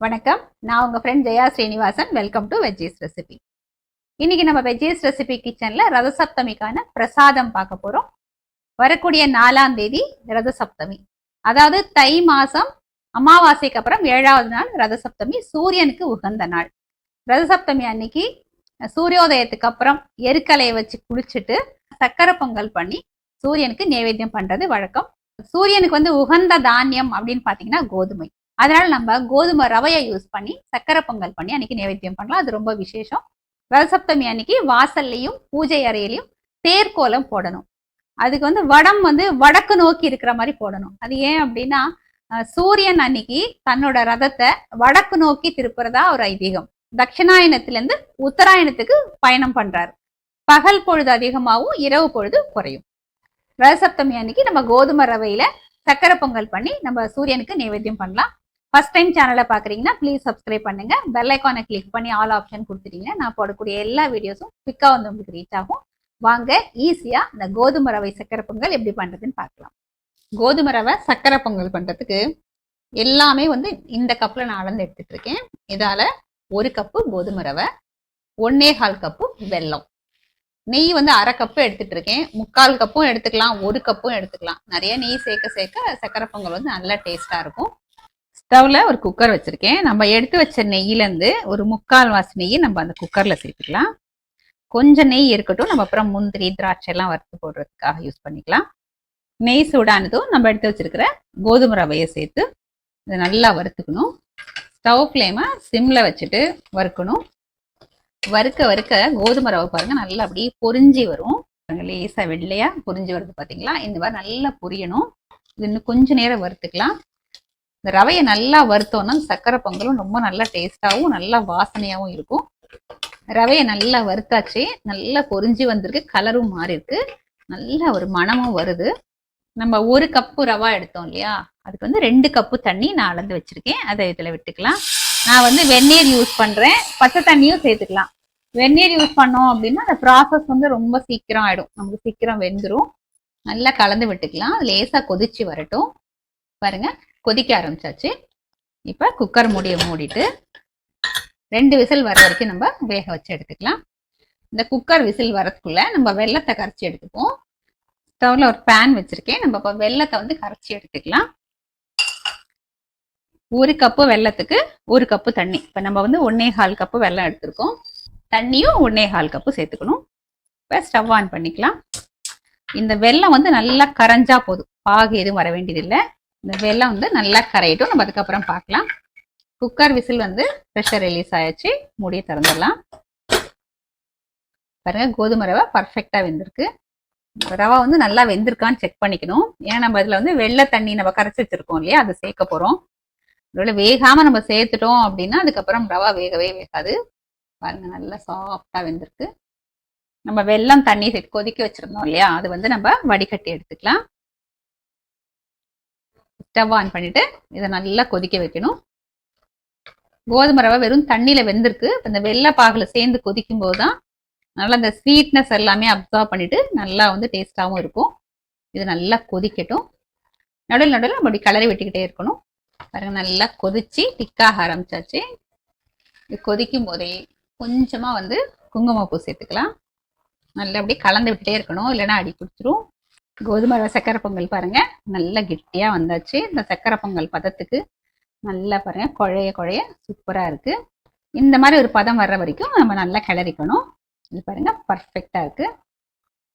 வணக்கம். நான் உங்கள் friend Jaya Srinivasan. Welcome to veggies recipe இன்னைக்கு நம்ம வெஜ்ஜீஸ் ரெசிபி கிச்சனில் ரதசப்தமிக்கான பிரசாதம் பார்க்க போகிறோம் வரக்கூடிய நாலாம் தேதி ரதசப்தமி. அதாவது தை மாதம் அமாவாசைக்கு அப்புறம் ஏழாவது நாள் ரதசப்தமி சூரியனுக்கு உகந்த நாள். ரதசப்தமி அன்னைக்கு சூரியோதயத்துக்கு அப்புறம் எருக்கலையை வச்சு குளிச்சுட்டு சக்கரை பொங்கல் பண்ணி சூரியனுக்கு நைவேத்தியம் பண்ணுறது வழக்கம். சூரியனுக்கு வந்து உகந்த தானியம் அப்படின்னு பார்த்தீங்கன்னா கோதுமை. அதனால நம்ம கோதுமை ரவையை யூஸ் பண்ணி சக்கரை பொங்கல் பண்ணி அன்னைக்கு நைவேத்தியம் பண்ணலாம். அது ரொம்ப விசேஷம். ரதசப்தமி அன்னைக்கு வாசல்லையும் பூஜை அறையிலையும் தேர்கோலம் போடணும். அதுக்கு வந்து வடம் வந்து வடக்கு நோக்கி இருக்கிற மாதிரி போடணும். அது ஏன் அப்படின்னா சூரியன் அன்னைக்கு தன்னோட ரதத்தை வடக்கு நோக்கி திருப்புறதா ஒரு ஐதீகம். தட்சிணாயனத்திலிருந்து உத்தராயணத்துக்கு பயணம் பண்றாரு. பகல் பொழுது அதிகமாகவும் இரவு பொழுது குறையும். ரதசப்தமி அன்னைக்கு நம்ம கோதுமை ரவையில சக்கரை பொங்கல் பண்ணி நம்ம சூரியனுக்கு நைவேத்தியம் பண்ணலாம். ஃபர்ஸ்ட் டைம் சேனலை பார்க்குறீங்கன்னா ப்ளீஸ் சப்ஸ்கிரைப் பண்ணுங்க. பெல் ஐக்கானை கிளிக் பண்ணி ஆல் ஆப்ஷன் கொடுத்துட்டீங்கன்னா நான் போடக்கூடிய எல்லா வீடியோஸும் குவிக்காக வந்து உங்களுக்கு ரீச் ஆகும். வாங்க ஈஸியாக இந்த கோதுமை ரவை சக்கரை பொங்கல் எப்படி பண்ணுறதுன்னு பார்க்கலாம். கோதுமை ரவை சக்கரை பொங்கல் பண்ணுறதுக்கு எல்லாமே வந்து இந்த கப்பில் நான் அளந்து எடுத்துகிட்டு இருக்கேன். இதால் ஒரு கப்பு கோதுமை ரவை ஒன்னே கால் கப்பு வெல்லம். நெய் வந்து அரை கப்பு எடுத்துட்டு இருக்கேன். முக்கால் கப்பும் எடுத்துக்கலாம் ஒரு கப்பும் எடுத்துக்கலாம். நிறைய நெய் சேர்க்க சேர்க்க சக்கரை பொங்கல் வந்து நல்லா டேஸ்ட்டாக இருக்கும். ஸ்டவ்ல ஒரு குக்கர் வச்சுருக்கேன். நம்ம எடுத்து வச்ச நெய்யிலேருந்து ஒரு முக்கால் வாசி நெய்யை நம்ம அந்த குக்கரில் சேர்த்துக்கலாம். கொஞ்சம் நெய் இருக்கட்டும். நம்ம அப்புறம் முந்திரி திராட்சை எல்லாம் வறுத்து போடுறதுக்காக யூஸ் பண்ணிக்கலாம். நெய் சூடானதும் நம்ம எடுத்து வச்சுருக்கிற கோதுமை ரவையை சேர்த்து இதை நல்லா வறுத்துக்கணும். ஸ்டவ் ஃப்ளேமை சிம்மில் வச்சுட்டு வறுக்கணும். வறுக்க வறுக்க கோதுமை ரவை பாருங்கள் நல்லா அப்படியே பொறிஞ்சி வரும். லேசாக வெள்ளையாக பொறிஞ்சி பொரிஞ்சு வருது பார்த்தீங்களா இந்த மாதிரி நல்லா பொரியணும். இது இன்னும் கொஞ்சம் நேரம் வறுத்துக்கலாம். இந்த ரவையை நல்லா வறுத்தோம்னா சக்கரை பொங்கலும் ரொம்ப நல்லா டேஸ்டாகவும் நல்லா வாசனையாகவும் இருக்கும். ரவையை நல்லா வறுத்தாச்சு. நல்லா பொறிஞ்சி வந்திருக்கு. கலரும் மாறி இருக்கு நல்ல ஒரு மனமும் வருது. நம்ம ஒரு கப்பு ரவா எடுத்தோம் இல்லையா? அதுக்கு வந்து ரெண்டு கப்பு தண்ணி நான் அளந்து வச்சிருக்கேன். அதை இதில் விட்டுக்கலாம். நான் வந்து வெந்நீர் யூஸ் பண்ணுறேன் பச்சை தண்ணியும் சேர்த்துக்கலாம். வெந்நீர் யூஸ் பண்ணோம் அப்படின்னா அந்த ப்ராசஸ் வந்து ரொம்ப சீக்கிரம் ஆயிடும். நமக்கு சீக்கிரம் வெந்துடும் நல்லா கலந்து விட்டுக்கலாம். லேசாக கொதிச்சு வரட்டும். பாருங்க. கொதிக்க ஆரம்பிச்சாச்சு. இப்போ குக்கர் மூடியை மூடிட்டு ரெண்டு விசில் வர வரைக்கும் நம்ம வேக வச்சு எடுத்துக்கலாம். இந்த குக்கர் விசில் வரதுக்குள்ள நம்ம வெள்ளத்தை கரைச்சி எடுத்துப்போம். ஸ்டவ்வில் ஒரு பேன் வச்சுருக்கேன். நம்ம இப்போ வெள்ளத்தை வந்து கரைச்சி எடுத்துக்கலாம். ஒரு கப்பு வெள்ளத்துக்கு ஒரு கப்பு தண்ணி. இப்போ நம்ம வந்து ஒன்னே கால் கப்பு வெல்லம் எடுத்திருக்கோம். தண்ணியும் ஒன்னே கால் கப்பு சேர்த்துக்கணும். இப்போ ஸ்டவ் ஆன் பண்ணிக்கலாம். இந்த வெல்லம் வந்து நல்லா கரைஞ்சா போதும். பாகு எதுவும் வர வேண்டியதில்லை. இந்த வெள்ளம் வந்து நல்லா கரையட்டும். நம்ம அதுக்கப்புறம் பார்க்கலாம். குக்கர் விசில் வந்து ப்ரெஷர் ரிலீஸ் ஆயாச்சு மூடியை திறந்துடலாம். பாருங்க கோதுமை ரவை பர்ஃபெக்டாக வெந்திருக்கு. ரவை வந்து நல்லா வெந்திருக்கான்னு செக் பண்ணிக்கணும். ஏன்னா நம்ம இதில் வந்து வெள்ளை தண்ணி நம்ம கரைச்சி வச்சிருக்கோம் இல்லையா? அதை சேர்க்க போகிறோம் அதோட வேகாமல் நம்ம சேர்த்துட்டோம் அப்படின்னா அதுக்கப்புறம் ரவா வேகவே வேகாது. பாருங்க நல்லா சாஃப்டாக வெந்திருக்கு. நம்ம வெள்ளம் தண்ணி கொதிக்க வச்சுருந்தோம் இல்லையா? அது வந்து நம்ம வடிகட்டி எடுத்துக்கலாம். ஸ்டவ் ஆன் பண்ணிவிட்டு இதை நல்லா கொதிக்க வைக்கணும். கோதுமை ரவை வெறும் தண்ணியில் வெந்திருக்கு. இப்ப இந்த வெள்ளை பாகில் சேர்ந்து கொதிக்கும் போது தான் நல்லா இந்த ஸ்வீட்னஸ் எல்லாமே அப்சர்வ் பண்ணிட்டு நல்லா வந்து டேஸ்ட்டாகவும் இருக்கும். இது நல்லா கொதிக்கட்டும். நடுவில் நடுவில் அப்படி கலரி விட்டுக்கிட்டே இருக்கணும். பாருங்கள் நல்லா கொதிச்சு திக்காக ஆரம்பிச்சாச்சு. இது கொதிக்கும் போதே கொஞ்சமாக வந்து குங்குமப்பூ சேர்த்துக்கலாம். நல்லா அப்படியே கலந்து விட்டுட்டே இருக்கணும். இல்லைன்னா அடி பிடிச்சிரும். கோதுமை சக்கரை பொங்கல் பாருங்க. நல்லா கெட்டியா வந்தாச்சு. இந்த சக்கரை பொங்கல் பதத்துக்கு நல்லா பாருங்க. குழைய குழைய சூப்பரா இருக்கு. இந்த மாதிரி ஒரு பதம் வர்ற வரைக்கும் நம்ம நல்லா கிளறிக்கணும். இது பாருங்க பர்ஃபெக்டா இருக்கு.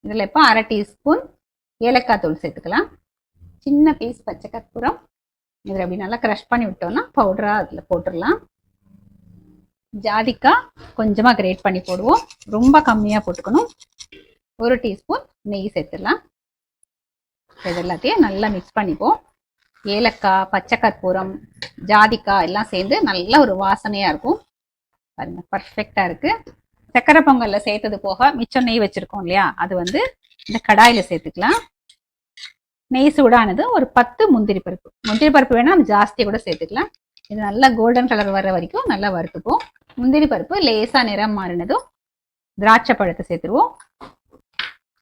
இதுல இப்போ அரை டீஸ்பூன் ஏலக்காய் தூள் சேர்த்துக்கலாம். சின்ன பீஸ் பச்சை கற்பூரம். இதில் அப்படி நல்லா க்ரஷ் பண்ணி விட்டோம்னா பவுடராக அதில் போட்டுடலாம். ஜாதிக்காய் கொஞ்சமாக கிரேட் பண்ணி போடுவோம். ரொம்ப கம்மியாக போட்டுக்கணும். ஒரு டீஸ்பூன் நெய் சேர்த்துடலாம். இது எல்லாத்தையும் நல்லா மிக்ஸ் பண்ணிப்போம் ஏலக்காய் பச்சை கற்பூரம் ஜாதிக்காய் எல்லாம் சேர்ந்து நல்ல ஒரு வாசனையாக இருக்கும். பாருங்க பர்ஃபெக்டாக இருக்குது சக்கரை பொங்கலில் சேர்த்தது போக மிச்சம் நெய் வச்சுருக்கோம் இல்லையா? அது வந்து இந்த கடாயில் சேர்த்துக்கலாம். நெய் சூடானது ஒரு பத்து முந்திரி பருப்பு. முந்திரி பருப்பு வேணால் நம்ம ஜாஸ்தி கூட சேர்த்துக்கலாம். இது நல்லா கோல்டன் கலர் வர்ற வரைக்கும் நல்லா வறுத்துப்போம். முந்திரி பருப்பு லேசா நிறம் மாறினதும் திராட்சை பழத்தை சேர்த்துருவோம்.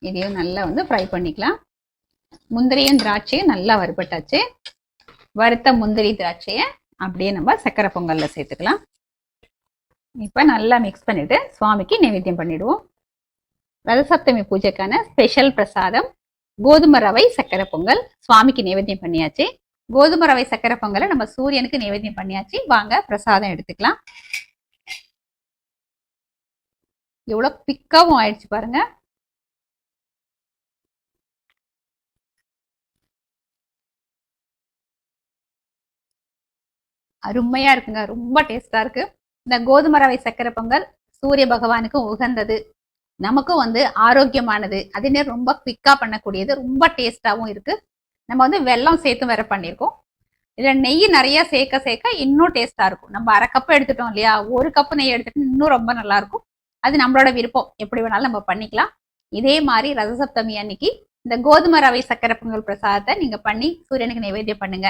இதையும் நல்லா வந்து ஃப்ரை பண்ணிக்கலாம். முந்திரியும் திராட்சையும் நல்லா வறுபட்டாச்சு. வறுத்த முந்திரி திராட்சையை அப்படியே நம்ம சக்கரை பொங்கல்ல சேர்த்துக்கலாம். இப்போ நல்லா மிக்ஸ் பண்ணிட்டு சுவாமிக்கு நைவேத்தியம் பண்ணிடுவோம். ரதசப்தமி பூஜைக்கான ஸ்பெஷல் பிரசாதம் கோதுமை ரவை சக்கரை பொங்கல். சுவாமிக்கு நைவேத்தியம் பண்ணியாச்சு. கோதுமை ரவை சக்கரை பொங்கலை நம்ம சூரியனுக்கு நைவேத்தியம் பண்ணியாச்சு. வாங்க பிரசாதம் எடுத்துக்கலாம். எவ்வளவு பிக்காவும் ஆயிடுச்சு பாருங்க. அருமையா இருக்குங்க. ரொம்ப டேஸ்டா இருக்கு. இந்த கோதுமை ரவை சக்கரை பொங்கல் சூரிய பகவானுக்கு உகந்தது. நமக்கும் வந்து ஆரோக்கியமானது. அதே நேரம் ரொம்ப குவிக்கா பண்ணக்கூடியது. ரொம்ப டேஸ்டாவும் இருக்கு. நம்ம வந்து வெல்லம் சேர்த்து வேற பண்ணியிருக்கோம். இதுல நெய் நிறைய சேர்க்க சேர்க்க இன்னும் டேஸ்டா இருக்கும். நம்ம அரை கப்பு எடுத்துட்டோம் இல்லையா? ஒரு கப்பு நெய் எடுத்துட்டு இன்னும் ரொம்ப நல்லா இருக்கும். அது நம்மளோட விருப்பம். எப்படி வேணாலும் நம்ம பண்ணிக்கலாம். இதே மாதிரி ரசசப்தமி அன்னைக்கு இந்த கோதுமை ரவை சக்கரை பொங்கல் பிரசாதத்தை நீங்க பண்ணி சூரியனுக்கு நைவேத்தியம் பண்ணுங்க.